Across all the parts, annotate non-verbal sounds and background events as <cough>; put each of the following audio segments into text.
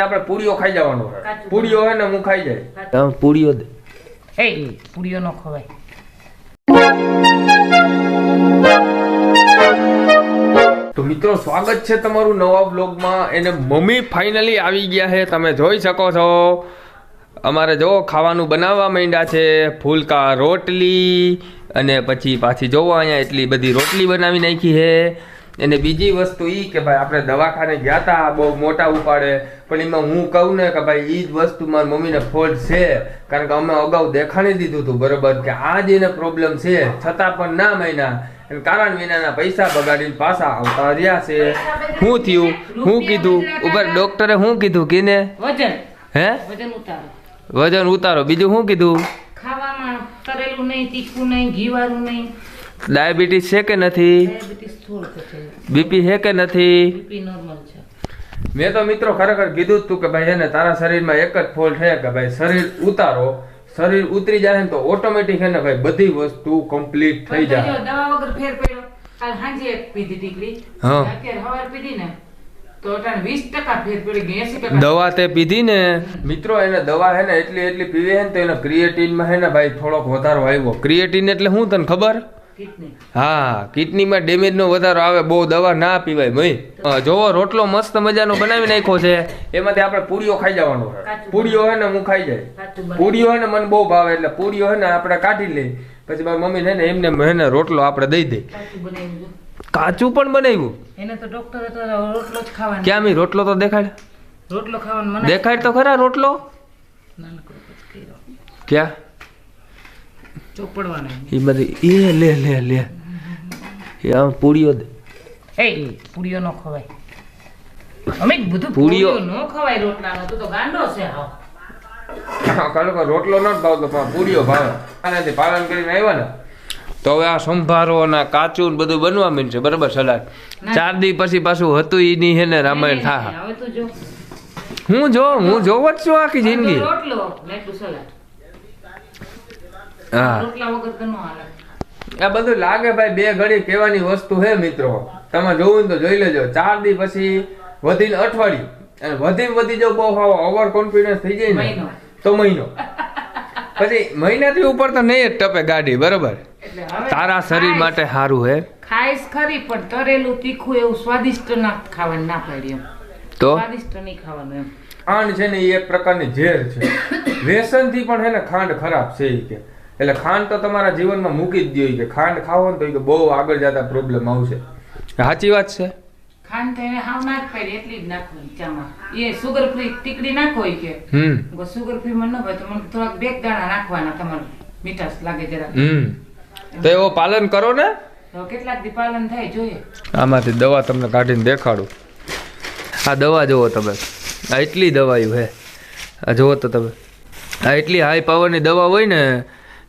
આપણે પૂરીઓ ખાઈ જવાનું છે પૂરીઓ હોય ને હું ખાઈ જાય. પૂરીઓ એ પૂરીઓ નો ખવાય. તો મિત્રો સ્વાગત છે તમારું નવા બ્લોગમાં એને મમ્મી ફાઇનલી આવી ગયા છે. તમે જોઈ શકો છો. અમારે જો ખાવાનું બનાવવા માંડ્યા છે. ફૂલકા રોટલી અને પછી પાછી જોવો અહીંયા એટલી બધી રોટલી બનાવી નાખી છે. અને બીજી વસ્તુ એ કે ભાઈ આપણે દવાખાને ગયા હતા બહુ મોટા ઉપાડે. પણ એમાં હું કહું ને કે ભાઈ એ જ વસ્તુ મારી મમ્મીને ફોલ્ટ છે. કારણ કે અમે અગાઉ દેખાડી દીધું હતું બરોબર કે આ જ એને પ્રોબ્લેમ છે. છતાં પણ ના મહિના કારણ વિનાના પૈસા બગાડીને પાછા આવતા રહ્યા છે. શું થયું? શું કીધું? ઉપર ડોક્ટરે શું કીધું? કીને? વજન. હે? વજન ઉતારો. વજન ઉતારો. બીજું શું કીધું? ખાવામાં તરેલું નહીં તીખું નહીં ઘીવાળું નહીં. ડાયાબિટીસ છે કે નથી? ડાયાબિટીસ થોડુંક છે. બીપી છે કે નથી? બીપી નોર્મલ છે. મેં તો મિત્રો ખરેખર કીધું તું કે ભાઈ છે ને તારા શરીરમાં એક જ ફોલ્ટ છે કે ભાઈ શરીર ઉતારો શરીર ઉતરી જાય ને તો ઓટોમેટિક છે ને ભાઈ બધી વસ્તુ કમ્પ્લીટ થઈ જાય. દવા વગર ફેર પડ્યો. કાલ સાંજે એક પીધી ટીકડી. હા. અત્યારે હવાર પીધી ને દવા તે પીધી ને? મિત્રો એને દવા હે ને એટલી એટલી પીવે હે ને તો એને ક્રિએટિનમાં હે ને ભાઈ થોડોક વધારો આવ્યો. ક્રિએટિન એટલે શું તને ખબર? હા કિડનીમાં ડેમેજનો વધારો આવે બહુ દવા ના પીવાય ભાઈ જોવો રોટલો મસ્ત મજાનો બનાવી નાખ્યો છે. એમાંથી આપણે પૂરીઓ ખાઈ જવાનો પૂરીઓ હે ને હું ખાઈ જાય. પૂરીઓ હે ને મને બહુ ભાવે એટલે પૂરીઓ હે ને આપણે કાઢી લઈ પછી મારી મમ્મી છે ને એમને હે રોટલો આપણે દઈ દઈ કાચું પણ બનાવ્યું? એને તો ડોક્ટરે તો રોટલો જ ખાવાનો. ક્યાં મી રોટલો તો દેખાડ. રોટલો ખાવાનો મના દેખાડ તો ખરા રોટલો? ક્યાં? ચોપડવાનો એ બધી એ લે લે લે એ આમ પૂરીઓ દે. એ પૂરીઓ ન ખવાય. અમે બધું પૂરીઓ- પૂરીઓ ન ખવાય રોટલાનો તું તો ગાંડો છે હાવ. કાલો રોટલો ન ભાવતો પણ પૂરીઓ ભાવે. આનાથી પાલન કરીને આવ્યા ને તો હવે આ સંભારો અને કાચું બધું બનવા માંડશે બરાબર સલાડ. ચાર દી પછી પાછું હતું ઈ નહીં હે ને રામાયણ થા હવે તું જો. હું જો હું જોવ જ છું આખી જિંદગી. રોટલો સલાડ. હા રોટલા વગર તો ન હાલે. આ બધું લાગે ભાઈ બે ઘડી કહેવાની વસ્તુ હે મિત્રો. તમે જોવું તો જોઈ લેજો. ચાર દી પછી વધીને અઠવાડિયું. અને વધીને વધી જો બહુ ઓવર કોન્ફિડન્સ થઈ જાય ને તો મહિનો. <laughs> પછી મહિનાથી ઉપર તો નહીં જ ટપે ગાડી બરોબર? તારા શરીર માટે સારું હે. ખાઈશ ખરી પણ તરેલું તીખું એવું સ્વાદિષ્ટ ના ખાવાનું ના પાડી એમ. તો? સ્વાદિષ્ટ નહીં ખાવાનું એમ. ખાંડ છે ને એ એક પ્રકારની ઝેર છે. <coughs> વ્યસનથી પણ હે ને ખાંડ ખરાબ છે કે. એટલે ખાંડ તો તમારા જીવનમાં મૂકી જ દો કે ખાંડ ખાવો ને તો કે બહુ આગળ જતા પ્રોબ્લેમ આવશે. સાચી વાત છે? ખાંડ તો એને હાવ ના જ એટલી જ નાખવાની ચામાં. એ સુગર ફ્રી ટીકડી નાખો કે. હમ. સુગર ફ્રી મને ન હોય તો મને થોડાક બે દાણા નાખવાના તમારે. મીઠાશ લાગે જરા હમ. તો એવો પાલન કરો ને? તો કેટલાક દી પાલન થાય જોઈએ. આમાંથી દવા તમને કાઢીને દેખાડું. આ દવા જુઓ તમે. આ એટલી દવાયું હે. આ જુઓ તો તમે. આ એટલી હાઈ પાવરની દવા હોય ને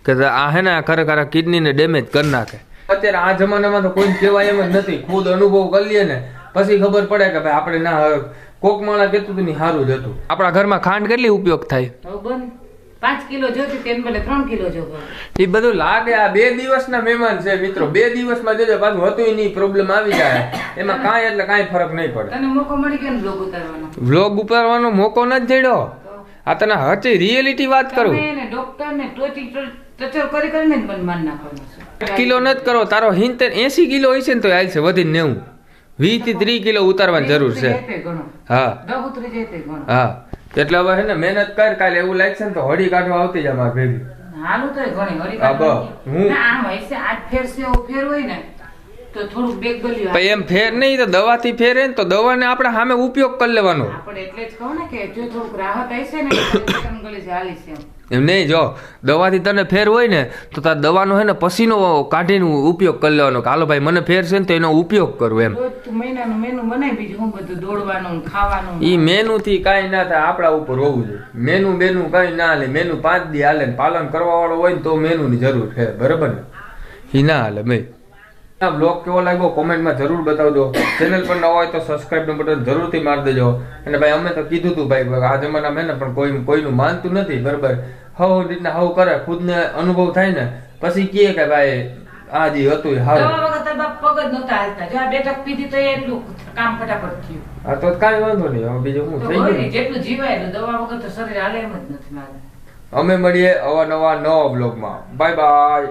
કે આ હે ને આ ખરેખર આ કિડનીને ડેમેજ કરી નાખે. અત્યારે આ જમાનામાં તો કોઈ કહેવાય એમ જ નથી. ખુદ અનુભવ કરી લઈએ ને પછી ખબર પડે કે ભાઈ આપણે ના કોક માળા કહેતું હતું ને સારું જ હતું. આપણા ઘરમાં ખાંડ કેટલી ઉપયોગ થાય? હવે પાંચ કિલો જોતી તેને બદલે ત્રણ કિલો જોવો એ બધું લાગે આ બે દિવસના મહેમાન છે મિત્રો. બે દિવસમાં જોજો પાછું હતું નહીં પ્રોબ્લેમ આવી જાય. એમાં કાંઈ એટલે કાંઈ ફરક નહીં પડે. તને મોકો મળી ગયો ને ઉતારવાનો? વ્લોગ ઉતારવાનો મોકો ન જ જડ્યો આ તને હચી રિયેલિટી વાત કરું. ડોક્ટર ને ટોચી ટચર કરી કરીને જ બંધ માન નાખવાનું છે. કિલો ન જ કરો તારો હિંતેર એસી કિલો હોય છે ને તો હાલશે વધી નેવું. વીસથી ત્રીસ કિલો ઉતારવાની જરૂર છે. હા. હા. એટલે હવે હે ને મહેનત કર કાલે એવું લાગશે ને તો હળી કાઢવા આવતી જ અમારે ભેગી. હાલું તો ઘણી હળી કાઢવા હું- આમ હશે આજ ફેર છે એવો ફેર હોય ને તો થોડુંક બેગ એમ ફેર નહીં તો દવાથી ફેરે ને તો દવાને આપણે સામે ઉપયોગ કરી લેવાનો. આપણે એટલે જ કહું ને કે જો થોડુંક રાહત આવશે ને એમ. નહીં જો દવાથી તને ફેર હોય ને તો તાર દવાનો હે ને પસીનો કાઢીને ઉપયોગ કરી લેવાનો કે હાલો ભાઈ મને ફેર છે ને તો એનો ઉપયોગ કરું એમ. રોજ તું મહિનાનું મેનુ બનાવી બીજું હું બધું દોડવાનું ખાવાનું. ઈ મેનુ થી કાંઈ ના થાય આપણા ઉપર હોવું જોઈએ. મેનુ બેનુ કાંઈ ના હાલે મેનુ પાંચ દી હાલે પાલન કરવા વાળો હોય ને તો મેનુ ની જરૂર છે બરાબર ને? એ ના હાલે આ બ્લોગ કેવો લાગ્યો કોમેન્ટમાં જરૂર બતાવજો. ચેનલ પર નવા હોય તો સબસ્ક્રાઇબનું બટન જરૂરથી મારી દેજો. અને ભાઈ અમે તો કીધું હતું ભાઈ આ જમાનામાં ને પણ કોઈ કોઈનું માનતું નથી બરાબર? હવ રીતના હવ કરે ખુદને અનુભવ થાય ને પછી કહે કે ભાઈ આ જે હતું બાપ પગ જ નતા હાલતા. જો આ બેઠક પીધી તો એટલું કામ ફટાફટ થયું. હા તો કાંઈ વાંધો નહીં હવે બીજું હું થઈ ગયું? જેટલું જીવાય દવા વગર તો શરીર હાલે એમ જ નથી મારે. અમે મળીએ અવાનવા નવા બ્લોગમાં બાય બાય